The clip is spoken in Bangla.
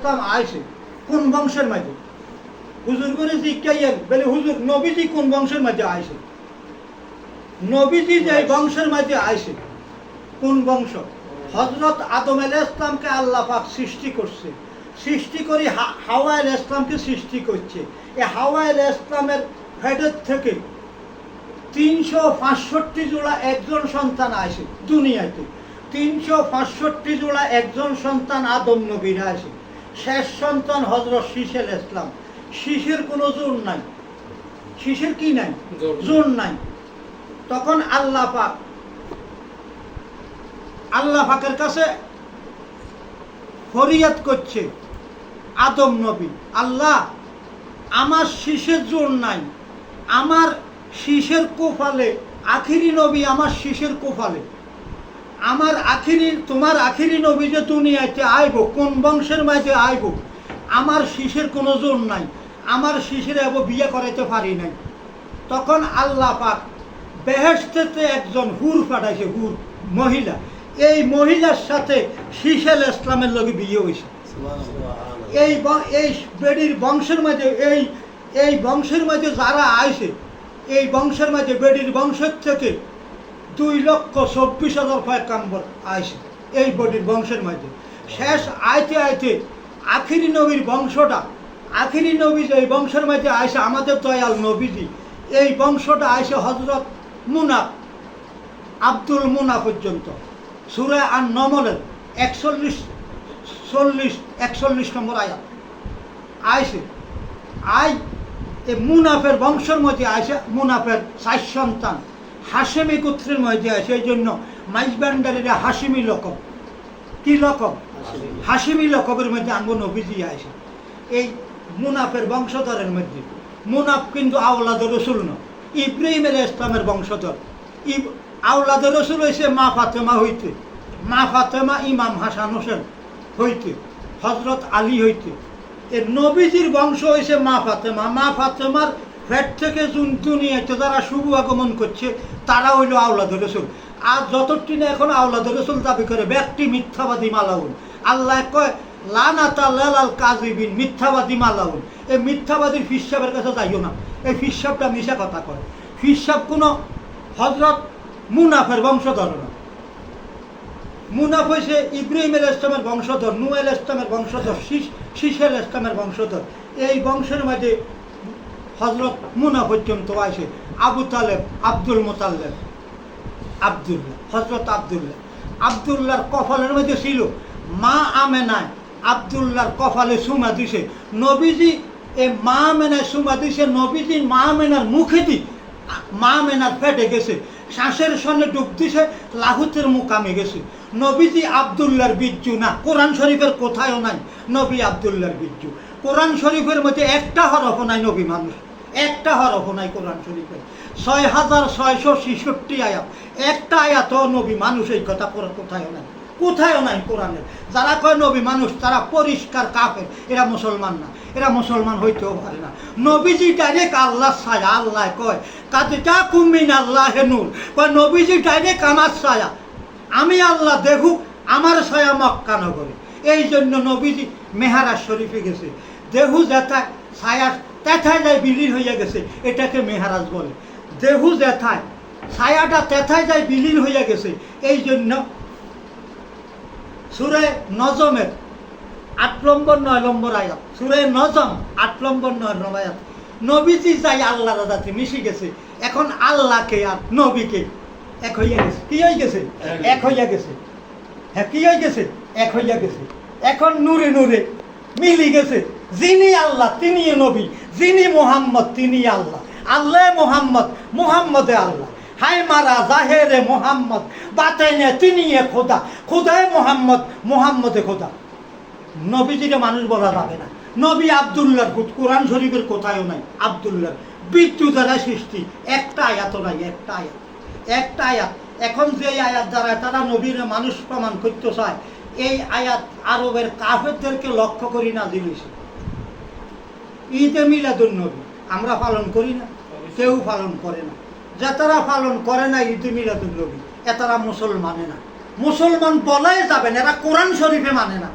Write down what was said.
ইসলাম আইসে কোন বংশের মাঝে? হুজুর করে জিজ্ঞাইয়ের বলে হুজুর নবীজি কোন বংশের মাঝে আইসে নবীজি যে বংশের মাঝে আইসে কোন বংশ? হজরত আদম আল ইসলামকে আল্লাহ পাক সৃষ্টি করছে। সৃষ্টি করে হাওয়া আল ইসলামকে সৃষ্টি করছে। এই হাওয়া আল ইসলামের হেডের থেকে তিনশো পাঁচষট্টি জোড়া একজন সন্তান আসে দুনিয়াতে। তিনশো পাঁচষট্টি জোড়া একজন সন্তান আদম নবীরা আসে শেষ সন্তান হজরত শিশের ইসলাম। শিশের কোনো জোর নাই। শিশের কি নাই? জোর। নাই। তখন আল্লাহ পাক আল্লাহ পাকের কাছে ফরিয়াদ করছে আদম নবী আল্লাহ আমার শিশের জোর নাই। আমার শিশের কোফালে আখিরি নবী আমার শিশের কোফালে। আমার আখিরি তোমার আখিরি নবী যে দুনিয়াতে আইব কোন বংশের মাঝে আইব? আমার শিশের কোনো জোর নাই আমার শিশের এব বিয়ে করাইতে পারি নাই। তখন আল্লাহ পাক বেহেস্তেতে একজন হুর পাঠাইছে হুর মহিলা। এই মহিলার সাথে শিশেল ইসলামের লগে বিয়ে হয়েছে এই এই বেডির বংশের মাঝে এই এই বংশের মাঝে যারা আইছে এই বংশের মাঝে বেডির বংশের থেকে দুই লক্ষ চব্বিশ হাজার পয়কাম্বর আইসে এই বডির বংশের মাঝে। শেষ আইতে আইতে আখিরি নবীর বংশটা, আখিরি নবী এই বংশের মাঝে আইসে আমাদের দয়াল নবীজি। এই বংশটা আইসে হজরত মুনা, আব্দুল মুনা পর্যন্ত। সুরে আর নমলের একচল্লিশ, চল্লিশ, একচল্লিশ নম্বর আয়াত। আইসে, আই, এ মুনাফের বংশের মধ্যে আইসে মুনাফের চার সন্তান। হাসেমি গোত্রের মধ্যে আসে এই জন্য মাইজবান্ডারের হাসিমি লকব। কি লকব? হাসিমি লকবের মধ্যে আঙ্গ নবীজি আসে এই মুনাফের বংশধরের মধ্যে। মুনাফ কিন্তু আওলাদ রসুল ন, ইব্রাহিমের ইসলামের বংশধর। ইব আওলাদ রসুল হয়েছে মা ফাতেমা হইতে। মা ফাতেমা ইমাম হাসান হোসেন হইতে হজরত আলী হইতে। এর নবীজির বংশ হয়েছে মা ফাতেমা। মা ফাতেমার ফ্যাট থেকে জুন দুনিয়াতে যারা শুভ আগমন করছে, তারা হইল আওলাদ রসুল। আর যতটি না এখন আওলাদ রসুল দাবি করে, ব্যক্তি মিথ্যাবাদী মালাউন। আল্লাহ কয় লানাতা লালাল কাজিবিন মিথ্যাবাদী মালাউন। এই মিথ্যাবাদীর ফিসাবের কাছে যাইও না। এই ফিসাবটা মিশা কথা করে ফিসাব কোনো হজরত মুনাফের বংশধর না। মুনাফ হয়েছে ইব্রাহিমের ইসলামের বংশধর নুয়েল ইসলামের বংশধর শীষ শীষের ইসলামের বংশধর। এই বংশের মাঝে হজরত মুনা পর্যন্ত আসে আবু তালেব, আব্দুল মোতাল্লেব আবদুল্লাহ, হজরত আবদুল্লাহ। আবদুল্লাহর কপালের মধ্যে ছিল, মা আমেনায় আবদুল্লাহর কফালে সুমা দিছে। নবীজি, এ মা আমেনায় সুমা দিছে, নবীজি মা মেনার মুখে দি, মা মেনার ফেটে গেছে। শ্বাসের সঙ্গে ডুব দিছে, লাহুতের মুকামে গেছে। নবীজি আবদুল্লাহর বিজ্জু না, কোরআন শরীফের কোথায়ও নাই, নবী আবদুল্লাহর বিজ্জু। কোরআন শরীফের মধ্যে একটা হরফ নাই, নবী মানুষ। একটা হরফ নাই কোরআন শরীফে। ছয় হাজার ছয়শো ছেষট্টি আয়াত। একটা আয়াত নবী মানুষ এই কথা কোথায়ও নাই। কোথায়ও নাই কোরআনের। যারা কয় নবী মানুষ, তারা পরিষ্কার কাফের। এরা মুসলমান না। এরা মুসলমান হইতেও পারে না। নবীজি ডাইরেক্ট আল্লাহ ছায়া আল্লাহ কয় যা কুমিন আল্লাহ নূর। কয়, নবীজি ডাইরেক্ট আমার সায়া আমি আল্লাহ দেখুক আমার ছায়া মক্কা নগরে। এই জন্য নবীজি মেহারাজ শরীফে গেছে। দেহু যেথায়, ছায়া তেথায় যায় বিলীন হইয়া গেছে এটাকে মেহারাজ বলে। দেহু যেথায় ছায়াটা তেথায় যায় বিলীন হইয়া গেছে এই জন্য সুরে নজমের আট নম্বর নয় নম্বর আয়াত সুরে নজম আট নম্বর নয় নম্বর আয়াত। নবীজি যাই আল্লাহ দাদাতে মিশে গেছে এখন আল্লাহকে আর নবীকে এক হইয়া গেছে। কি হয়ে গেছে? এক হইয়া গেছে। হ্যাঁ কি হয়ে গেছে? এক হইয়া গেছে। এখন নূরে নূরে মিলি গেছে। যিনি আল্লাহ তিনি নবী। যিনি মোহাম্মদ তিনি আল্লাহ। আল্লাহ মোহাম্মদ, মোহাম্মদে আল্লাহ। হাই মারা জাহেরে মোহাম্মদ, বাতেনে তিনি খোদা। খোদায় মোহাম্মদ, মোহাম্মদে খোদা। নবীজিকে মানুষ বলা যাবে না। নবী আবদুল্লার কোরআন শরীফের কোথায়ও নাই। আবদুল্লার বিদ্যুৎ দ্বারা সৃষ্টি। একটা আয়াত নাই, একটা আয়াত। একটা আয়াত। এখন যে আয়াত দ্বারা তারা নবীর মানুষ প্রমাণ করতে চায় এই আয়াত আরবের কাফেরদেরকে লক্ষ্য করি না জিনিস ঈদে মিলাদুল নবী, আমরা পালন করি না, কেউ পালন করে না। যে তারা পালন করে না ঈদে মিলাদুল নবী, এ তারা মুসলমানে না। মুসলমান বলাই যাবেন এরা কোরআন শরীফে মানে না।